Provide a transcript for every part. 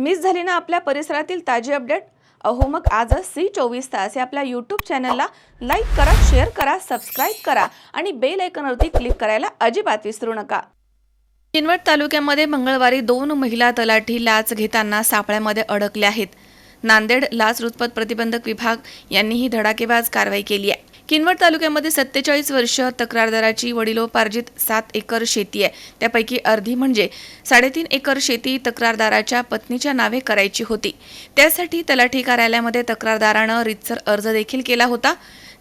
Miss झाली ना आपल्या परिसरातील ताजी अपडेट? अहो मग आजच सी चोवीस तास या आपल्या यूट्यूब चॅनलला लाईक करा शेअर करा सबस्क्राईब करा आणि बेल आयकॉनवरती क्लिक करायला अजिबात विसरू नका. किनवट तालुक्यामध्ये मंगळवारी दोन महिला तलाठी लाच घेताना सापळ्यामध्ये अडकल्या आहेत. नांदेड लाच लाचलुचपत प्रतिबंधक विभाग यांनी ही धडाकेबाज कारवाई केली आहे. किनवट तालुक्यामध्ये सत्तेचाळीस वर्ष तक्रारदाराची वडिलोपार्जित सात एकर शेती आहे. त्यापैकी अर्धी म्हणजे साडेतीन एकर शेती तक्रारदाराच्या पत्नीच्या नावे करायची होती. त्यासाठी तलाठी कार्यालयामध्ये तक्रारदारानं रितसर अर्ज देखील केला होता.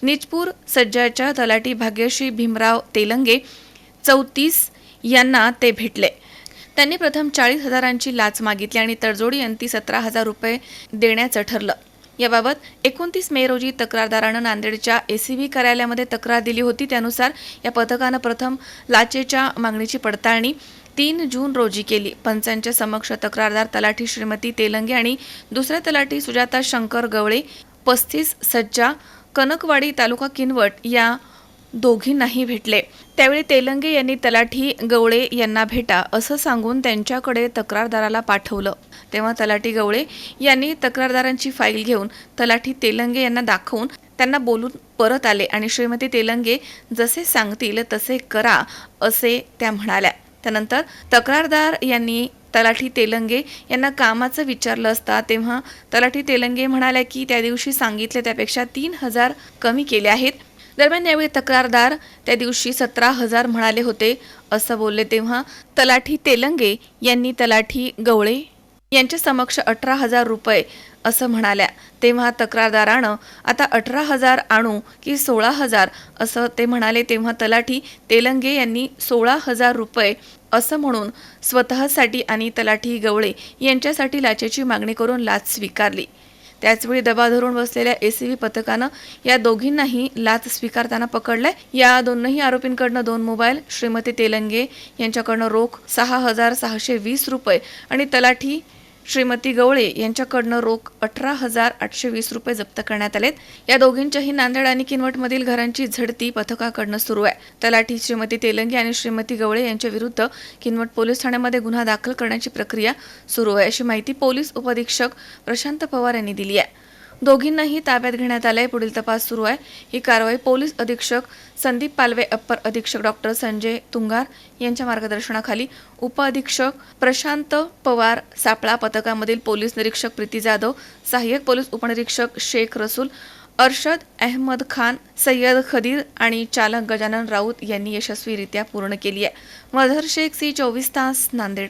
निजपूर सज्जाच्या तलाठी भाग्यश्री भीमराव तेलंगे चौतीस यांना ते भेटले. त्यांनी प्रथम चाळीस हजारांची लाच मागितली आणि तडजोडी अंती सतरा हजार रुपये देण्याचं ठरलं. याबाबत एकोणतीस मे रोजी तक्रारदारानं नांदेडच्या एसीबी कार्यालयामध्ये तक्रार दिली होती. त्यानुसार या पथकानं प्रथम लाचेच्या मागणीची पडताळणी तीन जून रोजी केली. पंचांच्या समक्ष तक्रारदार तलाठी श्रीमती तेलंगे आणि दुसऱ्या तलाठी सुजाता शंकर गवळे पस्तीस सज्जा कनकवाडी तालुका किनवट या दोघींनाही भेटले. त्यावेळी तेलंगे यांनी तलाठी गवळे यांना भेटा असं सांगून त्यांच्याकडे तक्रारदाराला पाठवलं. तेव्हा तलाठी गवळे यांनी तक्रारदारांची फाईल घेऊन तलाठी तेलंगे यांना दाखवून त्यांना बोलून परत आले आणि श्रीमती तेलंगे जसे सांगतील तसे करा असे त्या म्हणाल्या. त्यानंतर तक्रारदार यांनी तलाठी तेलंगे यांना कामाचं विचारलं असता तेव्हा तलाठी तेलंगे म्हणाल्या की त्या दिवशी सांगितले त्यापेक्षा तीन हजार कमी केले आहेत. दरम्यान यावेळी तक्रारदार त्या दिवशी सतरा हजार म्हणाले होते असं बोलले तेव्हा तलाठी तेलंगे यांनी तलाठी गवळे यांच्या समक्ष अठरा हजार रुपये असं म्हणाल्या. तेव्हा तक्रारदारानं आता अठरा हजार आणू की सोळा हजार असं ते म्हणाले तेव्हा तलाठी तेलंगे यांनी सोळा हजार रुपये असं म्हणून स्वतःसाठी आणि तलाठी गवळे यांच्यासाठी लाचेची मागणी करून लाच स्वीकारली. त्याचवेळी दबा धरून बसलेल्या एसीबी पथकानं या दोघींनाही लाच स्वीकारताना पकडलंय. या दोनही आरोपींकडनं दोन मोबाईल श्रीमती तेलंगे यांच्याकडनं रोख सहा हजार सहाशे वीस रुपये आणि तलाठी श्रीमती गवळे यांच्याकडनं रोख अठरा हजार आठशे वीस रुपये जप्त करण्यात आलेत. या दोघींच्याही नांदेड आणि किनवटमधील घरांची झडती पथकाकडनं सुरू आहे. तलाठी श्रीमती तेलंगे आणि श्रीमती गवळे यांच्या विरुद्ध किनवट पोलीस ठाण्यामध्ये गुन्हा दाखल करण्याची प्रक्रिया सुरू आहे अशी माहिती पोलीस उपअधीक्षक प्रशांत पवार यांनी दिली आहे. दोघींनाही ताब्यात घेण्यात आलंय. पुढील तपास सुरू आहे. ही कारवाई पोलीस अधीक्षक संदीप पालवे अप्पर अधीक्षक डॉक्टर संजय तुंगार यांच्या मार्गदर्शनाखाली उपअधीक्षक प्रशांत पवार सापळा पथकामधील पोलीस निरीक्षक प्रीती जाधव सहाय्यक पोलीस उपनिरीक्षक शेख रसूल अर्शद अहमद खान सय्यद खदीर आणि चालक गजानन राऊत यांनी यशस्वीरित्या पूर्ण केली आहे. मधर शेख सी चोवीस तास नांदेड.